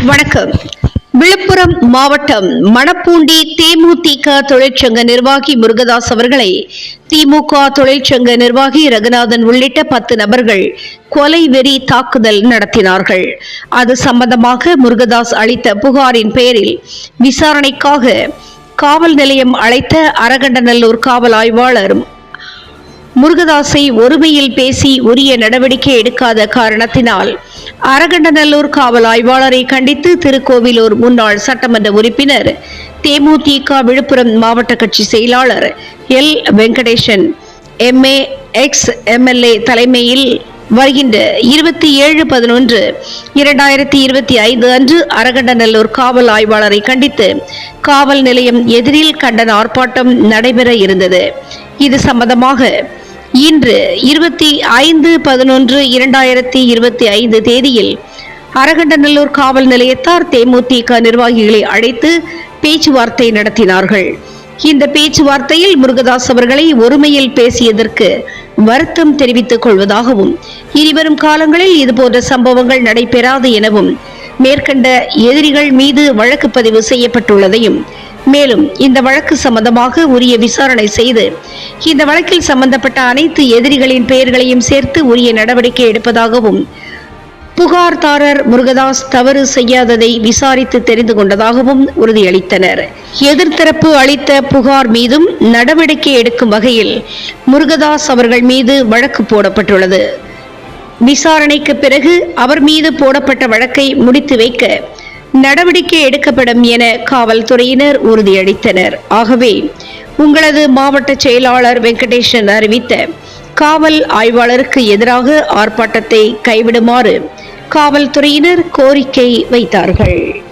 வணக்கம். விழுப்புரம் மாவட்டம் மணப்பூண்டி தேமுதிக தொழிற்சங்க நிர்வாகி முருகதாஸ் அவர்களை திமுக தொழிற்சங்க நிர்வாகி ரகுநாதன் உள்ளிட்ட பத்து நபர்கள் கொலை வெறி தாக்குதல் நடத்தினார்கள். அது சம்பந்தமாக முருகதாஸ் அளித்த புகாரின் பெயரில் விசாரணைக்காக காவல் நிலையம் அழைத்த அரகண்டநல்லூர் காவல் ஆய்வாளர் முருகதாசை ஒருமையில் பேசி உரிய நடவடிக்கை எடுக்காத காரணத்தினால் அரகண்டநல்லூர் காவல் ஆய்வாளரை கண்டித்து திருக்கோவிலூர் முன்னாள் சட்டமன்ற உறுப்பினர் தேமுதிக விழுப்புரம் மாவட்ட கட்சி செயலாளர் L. Venkatesan MA ex MLA தலைமையில் வருகின்ற இருபத்தி ஏழு பதினொன்று இரண்டாயிரத்தி இருபத்தி ஐந்து அன்று அரகண்டநல்லூர் காவல் ஆய்வாளரை கண்டித்து காவல் நிலையம் எதிரில் கண்டன ஆர்ப்பாட்டம் நடைபெற இருந்தது. இது சம்பந்தமாக இன்று இருபத்தி ஐந்து பதினொன்று இரண்டாயிரத்தி இருபத்தி ஐந்து தேதியில் அரகண்டநல்லூர் காவல் நிலையத்தார் தேமுதிக நிர்வாகிகளை அழைத்து பேச்சுவார்த்தை நடத்தினார்கள். இந்த பேச்சுவார்த்தையில் முருகதாஸ் அவர்களை ஒருமையில் பேசியதற்கு வருத்தம் தெரிவித்துக் கொள்வதாகவும் இனிவரும் காலங்களில் இதுபோன்ற சம்பவங்கள் நடைபெறாது எனவும் மேற்கண்ட எதிரிகள் மீது வழக்கு பதிவு செய்யப்பட்டுள்ளதையும் மேலும் இந்த வழக்கு சம்பந்தமாக உரிய விசாரணை செய்து இந்த வழக்கில் சம்பந்தப்பட்ட அனைத்து எதிரிகளின் பெயர்களையும் சேர்த்து உரிய நடவடிக்கை எடுப்பதாகவும் புகார்தாரர் முருகதாஸ் தவறு செய்யாததை விசாரித்து தெரிந்து கொண்டதாகவும் உறுதியளித்தனர். எதிர்த்தரப்பு அளித்த புகார் மீதும் நடவடிக்கை எடுக்கும் வகையில் முருகதாஸ் அவர்கள் மீது வழக்கு போடப்பட்டுள்ளது. விசாரணைக்கு பிறகு அவர் மீது போடப்பட்ட வழக்கை முடித்து வைக்க நடவடிக்கை எடுக்கப்படும் என காவல்துறையினர் உறுதியளித்தனர். ஆகவே உங்களது மாவட்ட செயலாளர் வெங்கடேசன் அறிவித்த காவல் ஆய்வாளருக்கு எதிராக ஆர்ப்பாட்டத்தை கைவிடுமாறு காவல்துறையினர் கோரிக்கை வைத்தார்கள்.